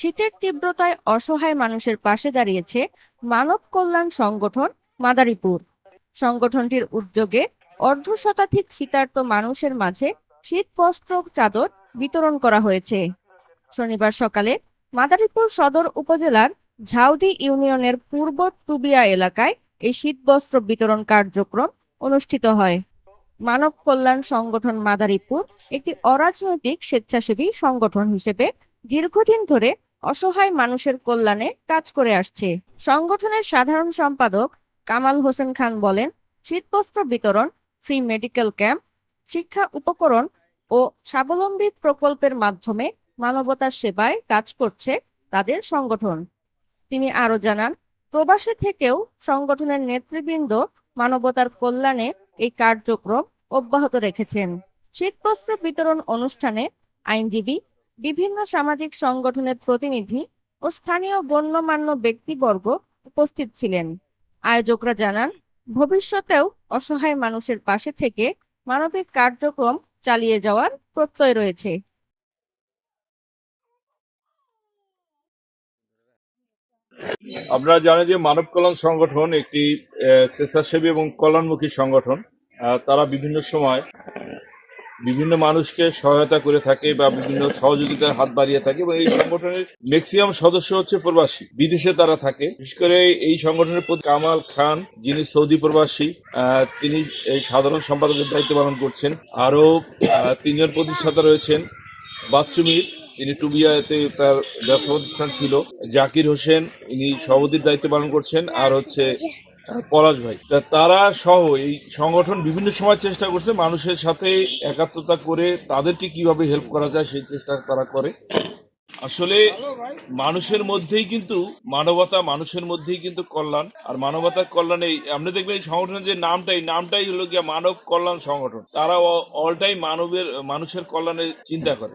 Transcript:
শীতের তীব্রতায় অসহায় মানুষের পাশে দাঁড়িয়েছে মানব কল্যাণ সংগঠন মাদারীপুর। সংগঠনটির উদ্যোগে অর্ধ শতাধিক শীতার্ত মানুষের মাঝে শীত বস্ত্র চাদর বিতরণ করা হয়েছে। শনিবার সকালে মাদারীপুর সদর উপজেলার ঝাউদি ইউনিয়নের পূর্ব টুবিয়া এলাকায় এই শীতবস্ত্র বিতরণ কার্যক্রম অনুষ্ঠিত হয়। মানব কল্যাণ সংগঠন মাদারীপুর একটি অরাজনৈতিক স্বেচ্ছাসেবী সংগঠন হিসেবে দীর্ঘদিন ধরে অসহায় মানুষের কল্যাণে কাজ করে আসছে। সংগঠনের সাধারণ সম্পাদক কামাল হোসেন খান বলেন, শীতবস্ত্র বিতরণ ফ্রি মেডিকেল ক্যাম্প শিক্ষা উপকরণ ও স্বাবলম্বী প্রকল্পের মাধ্যমে মানবতার সেবায় কাজ করছে তাদের সংগঠন। তিনি আরও জানান, প্রবাসে থেকেও সংগঠনের নেতৃবৃন্দ মানবতার কল্যাণে এই কার্যক্রম অব্যাহত রেখেছেন। শীতবস্ত্র বিতরণ অনুষ্ঠানে আইনজীবী বিভিন্ন সামাজিক সংগঠনের প্রতিনিধি ও স্থানীয় গণ্যমান্য ব্যক্তিবর্গ উপস্থিত ছিলেন। আয়োজকরা জানান, ভবিষ্যতেও অসহায় মানুষের পাশে থেকে মানবিক কার্যক্রম চালিয়ে যাওয়ার প্রত্যয় রয়েছে। আপনারা জানেন যে মানব কল্যাণ সংগঠন একটি স্বেচ্ছাসেবী এবং কল্যাণমুখী সংগঠন। তারা বিভিন্ন সময় বিভিন্ন মানুষকে সহায়তা করে থাকে বা বিভিন্ন সহযোগিতার হাত বাড়িয়ে থাকে এবং এই সংগঠনের ম্যাক্সিমাম সদস্য হচ্ছে প্রবাসী, বিদেশে তারা থাকে। বিশেষ করে এই সংগঠনের প্রতি কামাল খান, যিনি সৌদি প্রবাসী তিনি এই সাধারণ সম্পাদকের দায়িত্ব পালন করছেন। আরও তিনজন প্রতিষ্ঠাতা রয়েছেন। বাচ্চু মির তিনি টুবিয়াতে তার ব্যবসা প্রতিষ্ঠান ছিল। জাকির হোসেন, ইনি সভাপতির দায়িত্ব পালন করছেন। আর হচ্ছে পলাশ ভাই তারা সহ এই সংগঠন বিভিন্ন সময় চেষ্টা করছে মানুষের সাথে একাত্মতা করে তাদেরকে কীভাবে হেল্প করা যায় সেই চেষ্টা তারা করে। আসলে মানুষের মধ্যেই কিন্তু মানবতা, মানুষের মধ্যেই কিন্তু কল্যাণ। আর মানবতার কল্যাণে আপনি দেখবেন এই সংগঠনের যে নামটাই নামটাই হলো গিয়া মানব কল্যাণ সংগঠন। তারা অল টাইম মানবের, মানুষের কল্যাণে চিন্তা করে।